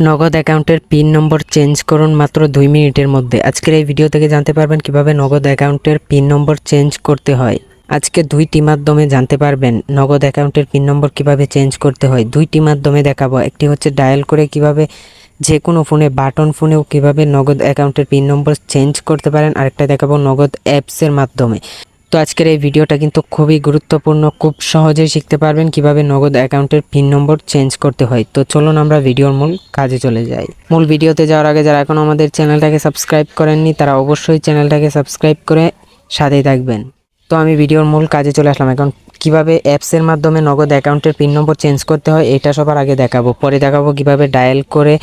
নগদ অ্যাকাউন্টের পিন নম্বর চেঞ্জ করুন মাত্র দুই মিনিটের মধ্যে। আজকের এই ভিডিও থেকে জানতে পারবেন কীভাবে নগদ অ্যাকাউন্টের পিন নম্বর চেঞ্জ করতে হয়। আজকে দুইটি মাধ্যমে জানতে পারবেন নগদ অ্যাকাউন্টের পিন নম্বর কীভাবে চেঞ্জ করতে হয়। দুইটি মাধ্যমে দেখাবো। একটি হচ্ছে ডায়াল করে কীভাবে যে কোনো ফোনে, বাটন ফোনেও কীভাবে নগদ অ্যাকাউন্টের পিন নম্বর চেঞ্জ করতে পারেন। আরেকটা দেখাবো নগদ অ্যাপসের মাধ্যমে। তো আজকের এই ভিডিওটা কিন্তু খুবই গুরুত্বপূর্ণ, খুব সহজেই শিখতে পারবেন কীভাবে নগদ অ্যাকাউন্টের পিন নম্বর চেঞ্জ করতে হয়। তো চলুন আমরা ভিডিওর মূল কাজে চলে যাই। মূল ভিডিওতে যাওয়ার আগে যারা এখন আমাদের চ্যানেলটাকে সাবস্ক্রাইব করেননি, তারা অবশ্যই চ্যানেলটাকে সাবস্ক্রাইব করে সাথেই থাকবেন। তো আমি ভিডিওর মূল কাজে চলে আসলাম। এখন কীভাবে অ্যাপসের মাধ্যমে নগদ অ্যাকাউন্টের পিন নম্বর চেঞ্জ করতে হয়, এটা সবার আগে দেখাবো। পরে দেখাবো কীভাবে ডায়াল করে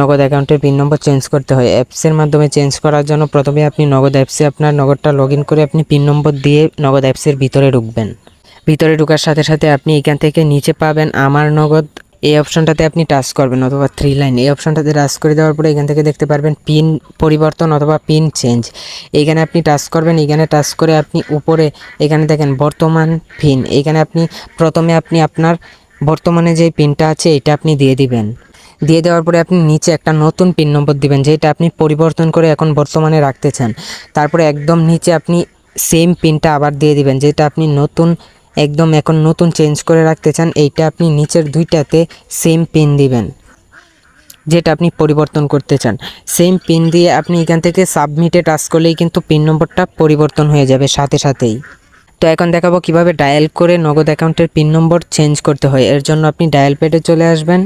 নগদ অ্যাকাউন্টের পিন নম্বর চেঞ্জ করতে হয়। অ্যাপসের মাধ্যমে চেঞ্জ করার জন্য প্রথমে আপনি নগদ অ্যাপসে আপনার নগদটা লগ করে আপনি পিন নম্বর দিয়ে নগদ অ্যাপসের ভিতরে ঢুকবেন। ভিতরে ঢোকার সাথে সাথে আপনি এখান থেকে নিচে পাবেন আমার নগদ। এই অপশনটাতে আপনি টাচ করবেন অথবা থ্রি লাইন এই অপশনটাতে টাচ করে দেওয়ার পরে এখান থেকে দেখতে পারবেন পিন পরিবর্তন অথবা পিন চেঞ্জ এইখানে আপনি টাচ করবেন, এখানে টাচ করে আপনি উপরে, এখানে দেখেন বর্তমান পিন এখানে আপনি প্রথমে আপনি আপনার বর্তমানে যে পিনটা আছে, এটা আপনি দিয়ে দিবেন। দিয়ে দেওয়ার পরে আপনি নিচে একটা নতুন পিন নম্বর দিবেন, যেটা আপনি পরিবর্তন করে এখন বর্তমানে রাখতে চান তারপরে একদম নিচে আপনি সেম পিনটা আবার দিয়ে দিবেন, যেটা আপনি নতুন, একদম এখন নতুন চেঞ্জ করে রাখতে চান এইটা আপনি নিচের দুইটাতে সেম পিন দিবেন, যেটা আপনি পরিবর্তন করতে চান সেম পিন দিয়ে আপনি এখান থেকে সাবমিটে টাচ করলেই কিন্তু পিন নম্বরটা পরিবর্তন হয়ে যাবে সাথে সাথেই। তো এখন দেখাবো কীভাবে ডায়াল করে নগদ অ্যাকাউন্টের পিন নম্বর চেঞ্জ করতে হয়। এর জন্য আপনি ডায়াল পেডে চলে আসবেন।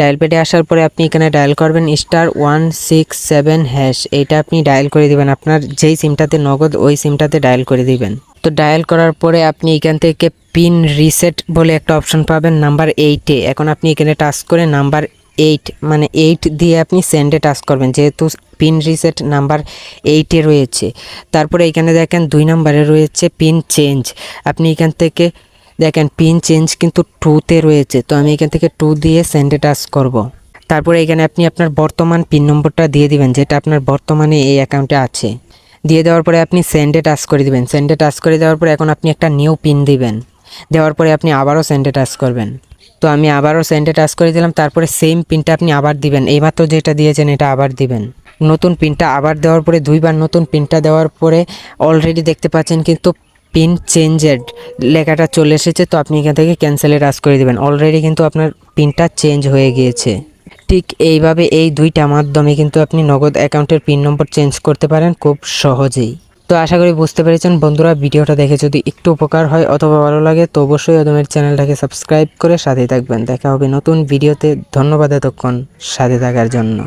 ডায়াল পেডে আসার পরে আপনি এখানে ডায়াল করবেন star one six seven hash এইটা আপনি ডায়াল করে দিবেন। আপনার যেই সিমটাতে নগদ, ওই সিমটাতে ডায়াল করে দিবেন। তো ডায়াল করার পরে আপনি এখান থেকে পিন রিসেট বলে একটা অপশন পাবেন নাম্বার এইটে এখন আপনি এখানে টাচ করে নাম্বার এইট মানে এইট দিয়ে আপনি সেন্ডে টাচ করবেন, যেহেতু পিন রিসেট নাম্বার এইটে রয়েছে। তারপরে এখানে দেখেন দুই নাম্বারে রয়েছে পিন চেঞ্জ আপনি এখান থেকে দেখেন পিন চেঞ্জ কিন্তু টুতে রয়েছে। তো আমি এখান থেকে টু দিয়ে সেন্ডে টাচ করব। তারপরে এখানে আপনি আপনার বর্তমান পিন নম্বরটা দিয়ে দিবেন, যেটা আপনার বর্তমানে এই অ্যাকাউন্টে আছে। দিয়ে দেওয়ার পরে আপনি সেন্ডে টাচ করে দিবেন। সেন্ডে টাচ করে দেওয়ার পরে এখন আপনি একটা নিউ পিন দিবেন। দেওয়ার পরে আপনি আবারও সেন্ডে টাচ করবেন। তো আমি আবারও সেন্ডে টাচ করে দিলাম, তারপরে সেম পিনটা আপনি আবার দিবেন। এইমাত্র যেটা দিয়েছেন, এটা আবার দিবেন। নতুন পিনটা আবার দেওয়ার পরে, দুইবার নতুন পিনটা দেওয়ার পরে অলরেডি দেখতে পাচ্ছেন কিন্তু পিন চেঞ্জেড। লেখাটা চলে এসেছে, তো আপনি এখান থেকে ক্যান্সেলে টাচ করে দেবেন। অলরেডি কিন্তু আপনার পিনটা চেঞ্জ হয়ে গিয়েছে। ঠিক এইভাবে এই দুইটা মাধ্যমে কিন্তু আপনি নগদ অ্যাকাউন্টের পিন নম্বর চেঞ্জ করতে পারেন খুব সহজেই। তো আশা করি বুঝতে পেরেছেন বন্ধুরা, ভিডিওটা দেখে যদি একটু উপকার হয় অথবা ভালো লাগে, তো অবশ্যই অদমের চ্যানেলটাকে সাবস্ক্রাইব করে সাথে থাকবেন। দেখা হবে নতুন ভিডিওতে। ধন্যবাদ এতক্ষণ সাথে থাকার জন্য।